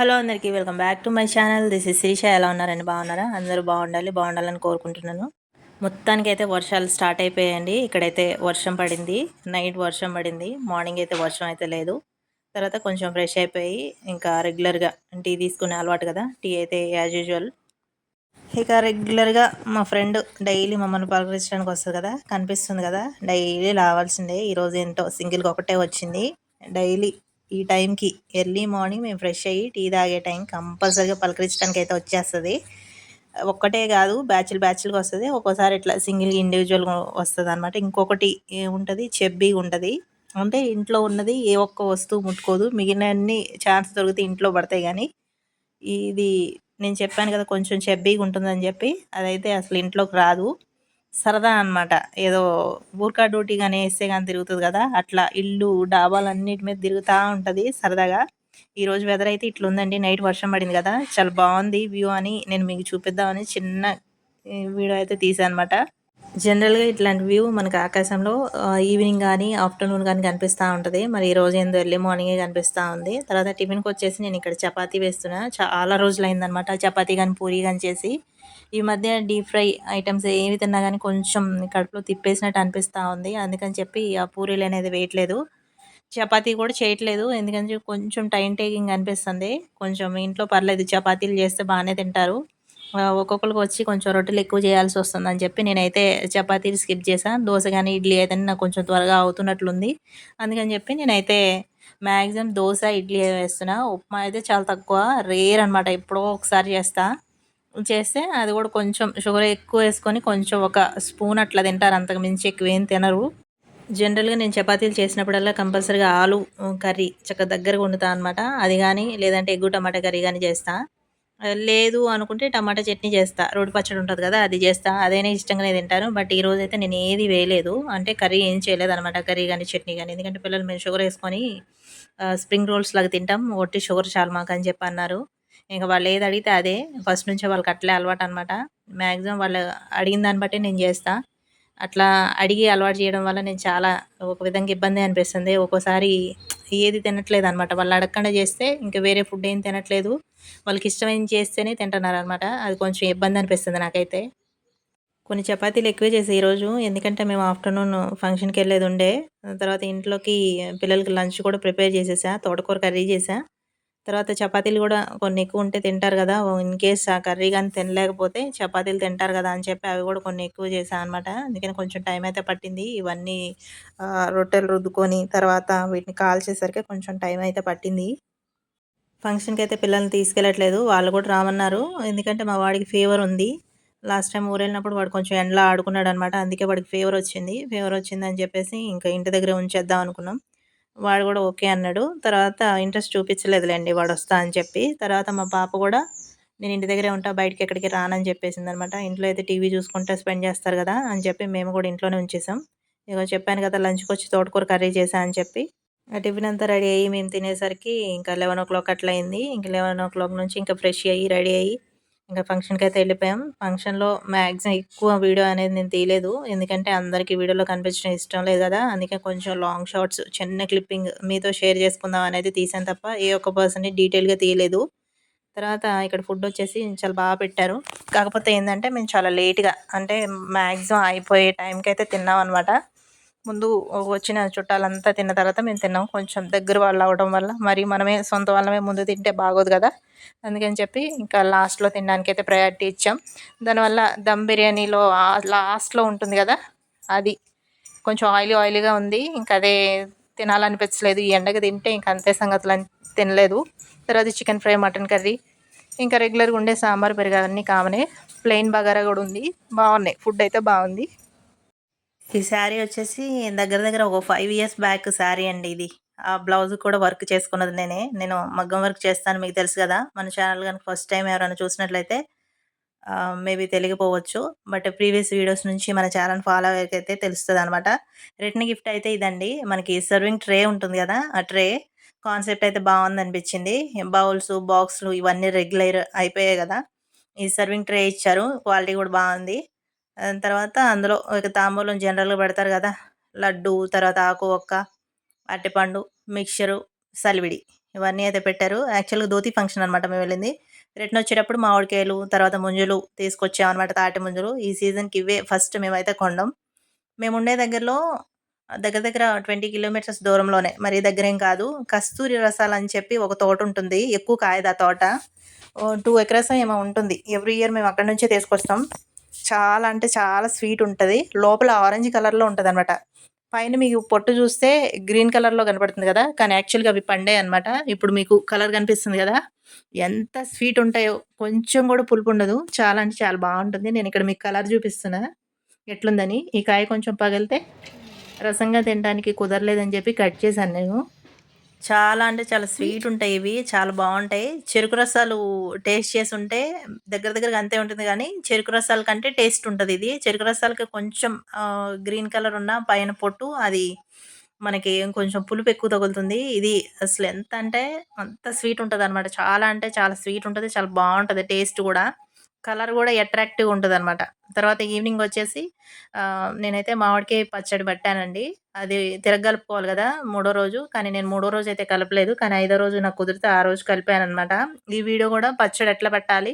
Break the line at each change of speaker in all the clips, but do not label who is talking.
Hello అందరికీ welcome back to my channel. This is Shreesha. ఎలా ఉన్నారండి? బాగున్నారా? అందరూ బాగుండాలి బాగుండాలని కోరుకుంటున్నాను. మొత్తానికి అయితే వర్షాలు స్టార్ట్ అయిపోయాయండి. ఇక్కడైతే వర్షం పడింది. నైట్ వర్షం పడింది. మార్నింగ్ అయితే వర్షం అయితే లేదు. తర్వాత కొంచెం ఫ్రెష్ అయిపోయి ఇంకా రెగ్యులర్గా టీ తీసుకునే అలవాటు కదా? టీ అయితే యాజ్ యూజువల్. ఇక రెగ్యులర్గా మా ఫ్రెండ్ డైలీ మమ్మల్ని పలకరించడానికి వస్తుంది కదా? కనిపిస్తుంది కదా? డైలీ రావాల్సిందే ఈరోజు ఏంటో సింగిల్గా ఒకటే వచ్చింది. డైలీ ఈ టైంకి ఎర్లీ మార్నింగ్ మేము ఫ్రెష్ అయ్యి టీ తాగే టైం కంపల్సరీగా పలకరించడానికి అయితే వచ్చేస్తుంది. ఒక్కటే కాదు బ్యాచ్లు బ్యాచ్లుగా వస్తుంది. ఒక్కోసారి ఇట్లా సింగిల్ ఇండివిజువల్గా వస్తుంది అనమాట ఇంకొకటి ఉంటుంది చెబ్బీ ఉంటుంది. అంటే ఇంట్లో ఉన్నది ఏ ఒక్క వస్తువు ముట్టుకోదు. మిగిలిన అన్ని ఛాన్స్ దొరికితే ఇంట్లో పడతాయి కానీ ఇది నేను చెప్పాను కదా కొంచెం చెబ్బీగా ఉంటుందని చెప్పి అదైతే అసలు ఇంట్లోకి రాదు. సరదా అనమాట ఏదో ఊర్కా డ్యూటీ కానీ వేస్తే కానీ తిరుగుతుంది కదా అట్లా ఇల్లు డాబాలు అన్నిటి మీద తిరుగుతూ ఉంటుంది సరదాగా. ఈరోజు వెదర్ అయితే ఇట్లా ఉందండి నైట్ వర్షం పడింది కదా చాలా బాగుంది వ్యూ అని నేను మీకు చూపిద్దామని చిన్న వీడియో అయితే తీసాను అనమాట జనరల్గా ఇట్లాంటి వ్యూ మనకు ఆకాశంలో ఈవినింగ్ కానీ ఆఫ్టర్నూన్ కానీ కనిపిస్తూ ఉంటుంది. మరి ఈ రోజు ఏందో ఎర్లీ మార్నింగే కనిపిస్తూ ఉంది. తర్వాత టిఫిన్కి వచ్చేసి నేను ఇక్కడ చపాతీ వేస్తున్నా. చాలా రోజులు అయిందనమాట చపాతీ కానీ పూరి కానీ చేసి. ఈ మధ్య డీప్ ఫ్రై ఐటమ్స్ ఏవి తిన్నా కానీ కొంచెం కడుపులో తిప్పేసినట్టు అనిపిస్తూ ఉంది. అందుకని చెప్పి ఆ పూరీలు అనేది వేయట్లేదు. చపాతీ కూడా చేయట్లేదు. ఎందుకంటే కొంచెం టైం టేకింగ్ అనిపిస్తుంది. కొంచెం ఇంట్లో పర్లేదు చపాతీలు చేస్తే బాగానే తింటారు. ఒక్కొక్కరికి వచ్చి కొంచెం రొట్టెలు ఎక్కువ చేయాల్సి వస్తుందని చెప్పి నేనైతే చపాతీలు స్కిప్ చేశాను దోశ కానీ ఇడ్లీ అయితే నాకు కొంచెం త్వరగా అవుతున్నట్లుంది. అందుకని చెప్పి నేనైతే మ్యాక్సిమం దోశ ఇడ్లీ వేస్తున్నా. ఉప్మా అయితే చాలా తక్కువ రేర్ అనమాట ఎప్పుడో ఒకసారి చేస్తా. చేస్తే అది కూడా కొంచెం షుగర్ ఎక్కువ వేసుకొని కొంచెం ఒక స్పూన్ అట్లా తింటారు. అంతకు మించి ఎక్కువ ఏం తినరు. జనరల్గా నేను చపాతీలు చేసినప్పుడల్లా కంపల్సరీగా ఆలు కర్రీ చక్కగా దగ్గరగా వండుతా అనమాట అది కానీ లేదంటే ఎగ్గు టమాటా కర్రీ కానీ చేస్తాను లేదు అనుకుంటే టమాటా చట్నీ చేస్తా. రోడ్డు పచ్చడి ఉంటుంది కదా అది చేస్తా. అదైనా ఇష్టంగానే తింటారు బట్ ఈ రోజు అయితే నేను ఏది వేయలేదు. అంటే కర్రీ ఏం చేయలేదు అనమాట కర్రీ కానీ చట్నీ కానీ ఎందుకంటే పిల్లలు మేము షుగర్ వేసుకొని స్ప్రింగ్ రోల్స్ లాగా తింటాం. ఒట్టి షుగర్ చాలు మాకు అని చెప్పి అన్నారు. ఇంకా వాళ్ళు ఏది అడిగితే అదే. ఫస్ట్ నుంచే వాళ్ళకి అట్లే అలవాటు అనమాట మ్యాక్సిమం వాళ్ళు అడిగిన దాన్ని బట్టి నేను చేస్తా. అట్లా అడిగి అలవాటు చేయడం వల్ల నేను చాలా ఒక విధంగా ఇబ్బంది అనిపిస్తుంది. ఒక్కోసారి ఏది తినట్లేదు అనమాట వాళ్ళు అడగకుండా చేస్తే ఇంకా వేరే ఫుడ్ ఏం తినట్లేదు. వాళ్ళకి ఇష్టమైన చేస్తేనే తింటున్నారు అనమాట అది కొంచెం ఇబ్బంది అనిపిస్తుంది నాకైతే. కొన్ని చపాతీలు ఎక్కువే చేసాయి ఈరోజు. ఎందుకంటే మేము ఆఫ్టర్నూన్ ఫంక్షన్కి వెళ్ళేది ఉండే. తర్వాత ఇంట్లోకి పిల్లలకి లంచ్ కూడా ప్రిపేర్ చేసేసా. తోటకూర కర్రీ చేసా. తర్వాత చపాతీలు కూడా కొన్ని ఎక్కువ ఉంటే తింటారు కదా. ఇన్ కేస్ ఆ కర్రీ కానీ తినలేకపోతే చపాతీలు తింటారు కదా అని చెప్పి అవి కూడా కొన్ని ఎక్కువ చేశాను అనమాట అందుకని కొంచెం టైం అయితే పట్టింది. ఇవన్నీ రొట్టెలు రుద్దుకొని తర్వాత వీటిని కాల్చేసరికి కొంచెం టైం అయితే పట్టింది. ఫంక్షన్కి అయితే పిల్లల్ని తీసుకెళ్ళట్లేదు. వాళ్ళు కూడా రామన్నారు. ఎందుకంటే మా వాడికి ఫీవర్ ఉంది. లాస్ట్ టైం ఊరెళ్ళినప్పుడు వాడు కొంచెం ఎండలో ఆడుకున్నాడు అనమాట అందుకే వాడికి ఫీవర్ వచ్చింది. ఫీవర్ వచ్చిందని చెప్పేసి ఇంకా ఇంటి దగ్గర ఉంచేద్దాం అనుకున్నాం. వాడు కూడా ఓకే అన్నాడు. తర్వాత ఇంట్రెస్ట్ చూపించలేదులేండి వాడు వస్తా అని చెప్పి. తర్వాత మా పాప కూడా నేను ఇంటి దగ్గరే ఉంటా బయటకి ఎక్కడికి రానని చెప్పేసింది అనమాట ఇంట్లో అయితే టీవీ చూసుకుంటే స్పెండ్ చేస్తారు కదా అని చెప్పి మేము కూడా ఇంట్లోనే ఉంచేసాం. ఇక చెప్పాను కదా లంచ్కి వచ్చి తోటకూర కర్రీ చేశా అని చెప్పి. ఆ టిఫిన్ అంతా రెడీ అయ్యి మేము తినేసరికి ఇంకా లెవెన్ ఓ క్లాక్ అట్లా అయింది ఇంకా లెవెన్ ఓ క్లాక్ నుంచి ఇంకా ఫ్రెష్ అయ్యి రెడీ అయ్యి ఇంకా ఫంక్షన్కి అయితే వెళ్ళిపోయాం. ఫంక్షన్లో మ్యాక్సిమం ఎక్కువ వీడియో అనేది నేను తీయలేదు. ఎందుకంటే అందరికీ వీడియోలో కనిపించడం ఇష్టం లేదు కదా. అందుకే కొంచెం లాంగ్ షార్ట్స్ చిన్న క్లిప్పింగ్ మీతో షేర్ చేసుకుందాం అనేది తీసాను తప్ప ఏ ఒక్క పర్సన్ని డీటెయిల్గా తీయలేదు. తర్వాత ఇక్కడ ఫుడ్ వచ్చేసి చాలా బాగా పెట్టారు. కాకపోతే ఏంటంటే మేము చాలా లేట్గా అంటే మ్యాక్సిమం అయిపోయే టైంకి అయితే తిన్నాం అనమాట ముందు వచ్చిన చుట్టాలంతా తిన్న తర్వాత మేము తిన్నాం. కొంచెం దగ్గర వాళ్ళు అవడం వల్ల మరి మనమే సొంత వాళ్ళమే ముందు తింటే బాగోదు కదా. అందుకని చెప్పి ఇంకా లాస్ట్లో తినడానికి అయితే ప్రయారిటీ ఇచ్చాం. దానివల్ల దమ్ బిర్యానీలో లాస్ట్లో ఉంటుంది కదా అది కొంచెం ఆయిలీ ఆయిలీగా ఉంది. ఇంకా అదే తినాలనిపించలేదు. ఈ ఎండగా తింటే ఇంకా అంతే సంగతులు తినలేదు. తర్వాత చికెన్ ఫ్రై మటన్ కర్రీ ఇంకా రెగ్యులర్గా ఉండే సాంబార్ పెరుగు అవన్నీ కామనే. ప్లెయిన్ బగారా కూడా ఉంది. బాగున్నాయి. ఫుడ్ అయితే బాగుంది. ఈ శారీ వచ్చేసి దగ్గర దగ్గర ఒక ఫైవ్ ఇయర్స్ బ్యాక్ శారీ అండి ఇది. ఆ బ్లౌజ్ కూడా వర్క్ చేసుకున్నది నేనే. నేను మగ్గం వర్క్ చేస్తాను మీకు తెలుసు కదా. మన ఛానల్ కనుక ఫస్ట్ టైం ఎవరైనా చూసినట్లయితే మేబీ తెలియకపోవచ్చు. బట్ ప్రీవియస్ వీడియోస్ నుంచి మన ఛానల్ ఫాలో అయితే తెలుస్తుంది అనమాట రిటర్న్ గిఫ్ట్ అయితే ఇదండి. మనకి సర్వింగ్ ట్రే ఉంటుంది కదా ఆ ట్రే కాన్సెప్ట్ అయితే బాగుంది అనిపించింది. బౌల్స్ బాక్స్లు ఇవన్నీ రెగ్యులర్ అయిపోయాయి కదా. ఈ సర్వింగ్ ట్రే ఇచ్చారు. క్వాలిటీ కూడా బాగుంది. తర్వాత అందులో ఒక తాంబూలం జనరల్గా పెడతారు కదా లడ్డు తర్వాత ఆకు ఒక్క అరటిపండు మిక్చరు సలివిడి ఇవన్నీ అయితే పెట్టారు. యాక్చువల్గా ధోతి ఫంక్షన్ అనమాట మేము వెళ్ళింది. రిటర్న్ వచ్చేటప్పుడు మామిడికాయలు తర్వాత ముంజులు తీసుకొచ్చామన్నమాట తాటి ముంజులు. ఈ సీజన్కి ఇవే ఫస్ట్ మేమైతే కొండం మేము ఉండే దగ్గరలో దగ్గర దగ్గర ట్వంటీ కిలోమీటర్స్ దూరంలోనే. మరి దగ్గరేం కాదు. కస్తూరి రసాలు అని చెప్పి ఒక తోట ఉంటుంది. ఎక్కువ కాయదు ఆ తోట టూ ఎకరస్ ఏమో ఉంటుంది. ఎవ్రీ ఇయర్ మేము అక్కడ నుంచే తీసుకొస్తాం. చాలా అంటే చాలా స్వీట్ ఉంటుంది. లోపల ఆరెంజ్ కలర్లో ఉంటుంది అనమాట పైన మీకు పొట్టు చూస్తే గ్రీన్ కలర్లో కనపడుతుంది కదా కానీ యాక్చువల్గా అవి పండే అనమాట ఇప్పుడు మీకు కలర్ కనిపిస్తుంది కదా ఎంత స్వీట్ ఉంటాయో. కొంచెం కూడా పులుపు ఉండదు. చాలా అంటే చాలా బాగుంటుంది. నేను ఇక్కడ మీకు కలర్ చూపిస్తున్నా. ఎట్లుందని. ఈ కాయ కొంచెం పగిలితే రసంగా తినడానికి కుదరలేదని చెప్పి కట్ చేశాను నేను. చాలా అంటే చాలా స్వీట్ ఉంటాయి ఇవి చాలా బాగుంటాయి. చెరుకు రసాలు టేస్ట్ చేసి ఉంటే దగ్గర దగ్గరగా అంతే ఉంటుంది కానీ చెరుకు రసాల కంటే టేస్ట్ ఉంటుంది ఇది. చెరుకు రసాలకి కొంచెం గ్రీన్ కలర్ ఉన్న పైన పొట్టు అది మనకి కొంచెం పులుపు ఎక్కువ తగులుతుంది. ఇది అసలు ఎంత అంటే అంత స్వీట్ ఉంటుంది అనమాట చాలా అంటే చాలా స్వీట్ ఉంటుంది చాలా బాగుంటుంది టేస్ట్ కూడా. కలర్ కూడా అట్రాక్టివ్ ఉంటుంది అనమాట తర్వాత ఈవినింగ్ వచ్చేసి నేనైతే మామిడికాయ పచ్చడి పట్టానండి. అది తిరగలుపుకోవాలి కదా మూడో రోజు. కానీ నేను మూడో రోజు అయితే కలపలేదు. కానీ ఐదో రోజు నాకు కుదిరితే ఆ రోజు కలిపాను అనమాట ఈ వీడియో కూడా పచ్చడి ఎట్లా పెట్టాలి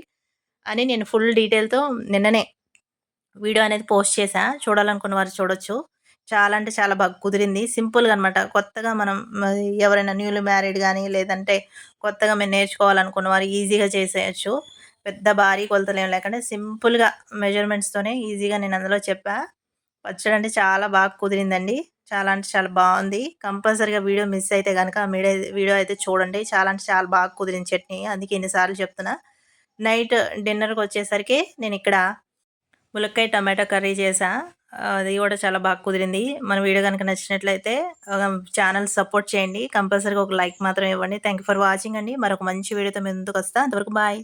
అని నేను ఫుల్ డీటెయిల్తో నిన్ననే వీడియో అనేది పోస్ట్ చేశా. చూడాలనుకున్న వారు చూడొచ్చు. చాలా అంటే చాలా బాగా కుదిరింది. సింపుల్గా అనమాట కొత్తగా మనం ఎవరైనా న్యూలీ మ్యారీడ్ కానీ లేదంటే కొత్తగా మేము నేర్చుకోవాలనుకున్న వారు ఈజీగా చేసేయచ్చు. పెద్ద భారీ కొలతలు ఏం లేకుండా సింపుల్గా మెజర్మెంట్స్తోనే ఈజీగా నేను అందులో చెప్పా. పచ్చడి అంటే చాలా బాగా కుదిరిందండి. చాలా అంటే చాలా బాగుంది. కంపల్సరీగా వీడియో మిస్ అయితే కనుక మీడియా వీడియో అయితే చూడండి. చాలా అంటే చాలా బాగా కుదిరింది చట్నీ. అందుకే ఎన్నిసార్లు చెప్తున్నా. నైట్ డిన్నర్కి వచ్చేసరికి నేను ఇక్కడ ములక్కాయ టమాటా కర్రీ చేసా అది కూడా చాలా బాగా కుదిరింది. మన వీడియో కనుక నచ్చినట్లయితే ఛానల్ సపోర్ట్ చేయండి. కంపల్సరీగా ఒక లైక్ మాత్రం ఇవ్వండి. థ్యాంక్ యూ ఫర్ వాచింగ్ అండి. మరొక మంచి వీడియోతో మేము ముందుకు వస్తా. అంతవరకు బాయ్